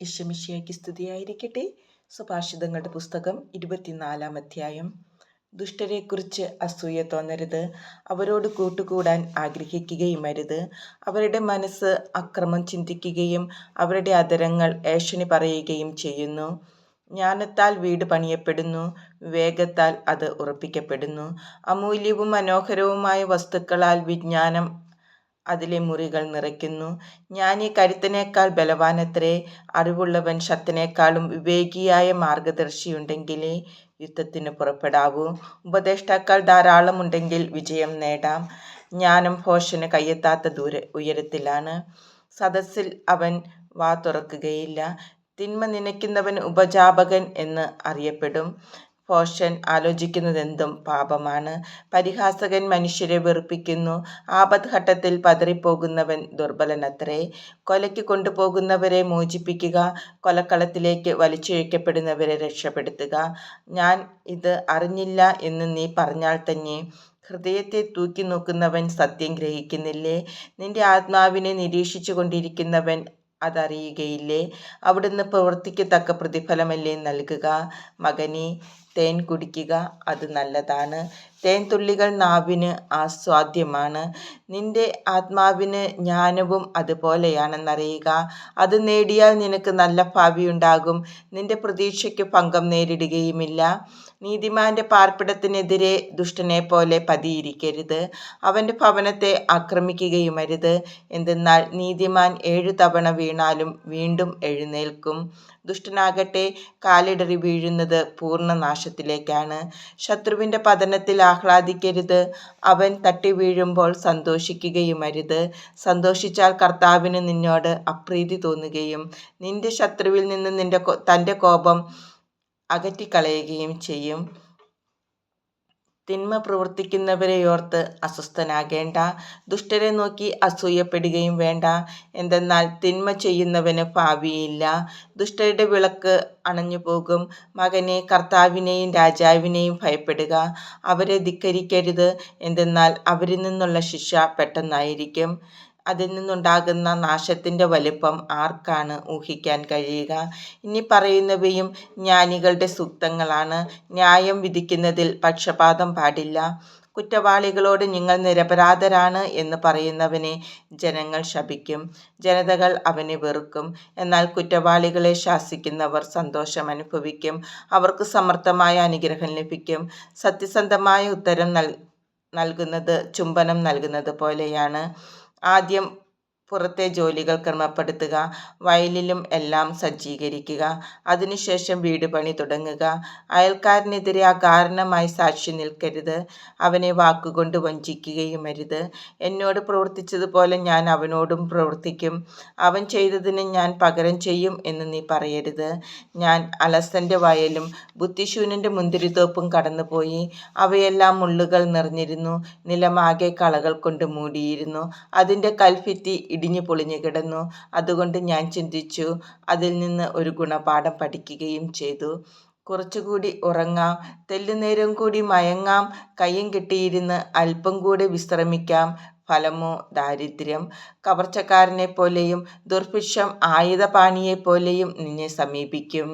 ഇഷമിഷിയാക്കി സ്തുതിയായിരിക്കട്ടെ. സുഭാഷിതങ്ങളുടെ പുസ്തകം ഇരുപത്തിനാലാം അധ്യായം. ദുഷ്ടരെക്കുറിച്ച് അസൂയ തോന്നരുത്. അവരോട് കൂട്ടുകൂടാൻ ആഗ്രഹിക്കുകയും അരുത്. അവരുടെ മനസ്സ് അക്രമം ചിന്തിക്കുകയും അവരുടെ അതരങ്ങൾ ഏഷണി പറയുകയും ചെയ്യുന്നു. ജ്ഞാനത്താൽ വീട് പണിയപ്പെടുന്നു. വേഗത്താൽ അത് ഉറപ്പിക്കപ്പെടുന്നു. അമൂല്യവും മനോഹരവുമായ വസ്തുക്കളാൽ വിജ്ഞാനം അതിലെ മുറികൾ നിറയ്ക്കുന്നു. ഞാൻ ഈ കരുത്തനേക്കാൾ ബലവാനത്രേ അറിവുള്ളവൻ ശക്തനേക്കാളും വിവേകിയായ മാർഗദർശിയുണ്ടെങ്കിലേ യുദ്ധത്തിന് പുറപ്പെടാവൂ. ഉപദേഷ്ടാക്കൾ ധാരാളമുണ്ടെങ്കിൽ വിജയം നേടാം. ജ്ഞാനം ഭോഷന് കയ്യെത്താത്ത ദൂര ഉയരത്തിലാണ്. സദസ്സിൽ അവൻ വാ തുറക്കുകയില്ല. തിന്മ നനയ്ക്കുന്നവൻ ഉപജാപകൻ എന്ന് അറിയപ്പെടും. ഭോഷൻ ആലോചിക്കുന്നതെന്തും പാപമാണ്. പരിഹാസകൻ മനുഷ്യരെ വെറുപ്പിക്കുന്നു. ആപത്ഘട്ടത്തിൽ പതറിപ്പോകുന്നവൻ ദുർബലനത്രേ. കൊലയ്ക്ക് കൊണ്ടുപോകുന്നവരെ മോചിപ്പിക്കുക. കൊലക്കളത്തിലേക്ക് വലിച്ചിഴക്കപ്പെടുന്നവരെ രക്ഷപ്പെടുത്തുക. ഞാൻ ഇത് അറിഞ്ഞില്ല എന്ന് നീ പറഞ്ഞാൽ തന്നെ ഹൃദയത്തെ തൂക്കി നോക്കുന്നവൻ സത്യം ഗ്രഹിക്കുന്നില്ലേ? നിന്റെ ആത്മാവിനെ നിരീക്ഷിച്ചു കൊണ്ടിരിക്കുന്നവൻ അതറിയുകയില്ലേ? അവിടുന്ന് പ്രവൃത്തിക്ക് പ്രതിഫലമല്ലേ നൽകുക? മകനെ തേൻ കുടിക്കുക അത് നല്ലതാണ്. തേൻ തുള്ളികൾ നാവിന് ആസ്വാദ്യമാണ്. നിന്റെ ആത്മാവിന് ജ്ഞാനവും അതുപോലെയാണെന്നറിയുക. അത് നേടിയാൽ നിനക്ക് നല്ല ഭാവിയുണ്ടാകും നിന്റെ പ്രതീക്ഷയ്ക്ക് ഭംഗം നേരിടുകയുമില്ല. നീതിമാന്റെ പാർപ്പിടത്തിനെതിരെ ദുഷ്ടനെ പോലെ പതിയിരിക്കരുത്. അവന്റെ ഭവനത്തെ ആക്രമിക്കുകയുമരുത്. എന്തെന്നാൽ നീതിമാൻ ഏഴു തവണ വീണാലും വീണ്ടും എഴുന്നേൽക്കും. ദുഷ്ടനാകട്ടെ കാലിടറി വീഴുന്നത് പൂർണ നാശത്തിലേക്കാണ് ശത്രുവിന്റെ പതനത്തിൽ ആഹ്ലാദിക്കരുത്. അവൻ തട്ടി വീഴുമ്പോൾ സന്തോഷിക്കുകയും അരുത് സന്തോഷിച്ചാൽ കർത്താവിന് നിന്നോട് അപ്രീതി തോന്നുകയും നിന്റെ ശത്രുവിൽ നിന്ന് നിന്റെ തന്റെ കോപം അകറ്റിക്കളയുകയും ചെയ്യും. തിന്മ പ്രവർത്തിക്കുന്നവരെയോർത്ത് അസ്വസ്ഥനാകേണ്ട. ദുഷ്ടരെ നോക്കി അസൂയപ്പെടുകയും വേണ്ട. എന്തെന്നാൽ തിന്മ ചെയ്യുന്നവന് ഭാവിയില്ല. ദുഷ്ടരുടെ വിളക്ക് അണഞ്ഞു പോകും. മകനെ കർത്താവിനെയും രാജാവിനെയും ഭയപ്പെടുക. അവരെ ധിക്കരിക്കരുത്. എന്തെന്നാൽ അവരിൽ നിന്നുള്ള ശിക്ഷ പെട്ടെന്നായിരിക്കും. അതിൽ നിന്നുണ്ടാകുന്ന നാശത്തിന്റെ വലിപ്പം ആർക്കാണ് ഊഹിക്കാൻ കഴിയുക? ഇനി പറയുന്നവയും ജ്ഞാനികളുടെ സൂക്തങ്ങളാണ്. ന്യായം വിധിക്കുന്നതിൽ പക്ഷപാതം പാടില്ല. കുറ്റവാളികളോട് നിങ്ങൾ നിരപരാധരാണ് എന്ന് പറയുന്നവനെ ജനങ്ങൾ ശപിക്കും. ജനതകൾ അവനെ വെറുക്കും. എന്നാൽ കുറ്റവാളികളെ ശാസിക്കുന്നവർ സന്തോഷം അനുഭവിക്കും. അവർക്ക് സമർത്ഥമായ അനുഗ്രഹം ലഭിക്കും. സത്യസന്ധമായ ഉത്തരം നൽ നൽകുന്നത് ചുംബനം നൽകുന്നത് പോലെയാണ്. ആദ്യം പുറത്തെ ജോലികൾ ക്രമപ്പെടുത്തുക വയലിലും എല്ലാം സജ്ജീകരിക്കുക അതിനുശേഷം വീട് പണി തുടങ്ങുക. അയൽക്കാരനെതിരെ അകാരണമായി സാക്ഷി നിൽക്കരുത്. അവനെ വാക്കുകൊണ്ട് വഞ്ചിക്കുകയും അരുത്. എന്നോട് പ്രവർത്തിച്ചതുപോലെ ഞാൻ അവനോടും പ്രവർത്തിക്കും. അവൻ ചെയ്തതിന് ഞാൻ പകരം ചെയ്യും എന്ന് നീ പറയരുത്. ഞാൻ അലസന്റെ വയലും ബുദ്ധിശൂനന്റെ മുന്തിരിത്തോപ്പും കടന്നുപോയി. അവയെല്ലാം മുള്ളുകൾ നിറഞ്ഞിരുന്നു. നിലമാകെ കളകൾ കൊണ്ട് മൂടിയിരുന്നു. അതിന്റെ കൽഭിത്തി ഇടിഞ്ഞു പൊളിഞ്ഞു കിടന്നു. അതുകൊണ്ട് ഞാൻ ചിന്തിച്ചു അതിൽ നിന്ന് ഒരു ഗുണപാഠം പഠിക്കുകയും ചെയ്തു. കുറച്ചുകൂടി ഉറങ്ങാം തെല്ലുനേരം കൂടി മയങ്ങാം കയ്യും കെട്ടിയിരുന്ന് അല്പം കൂടി വിശ്രമിക്കാം. ഫലമോ ദാരിദ്ര്യം. കവർച്ചക്കാരനെ പോലെയും ദുർഭിക്ഷം ആയുധപാണിയെ പോലെയും നിന്നെ സമീപിക്കും.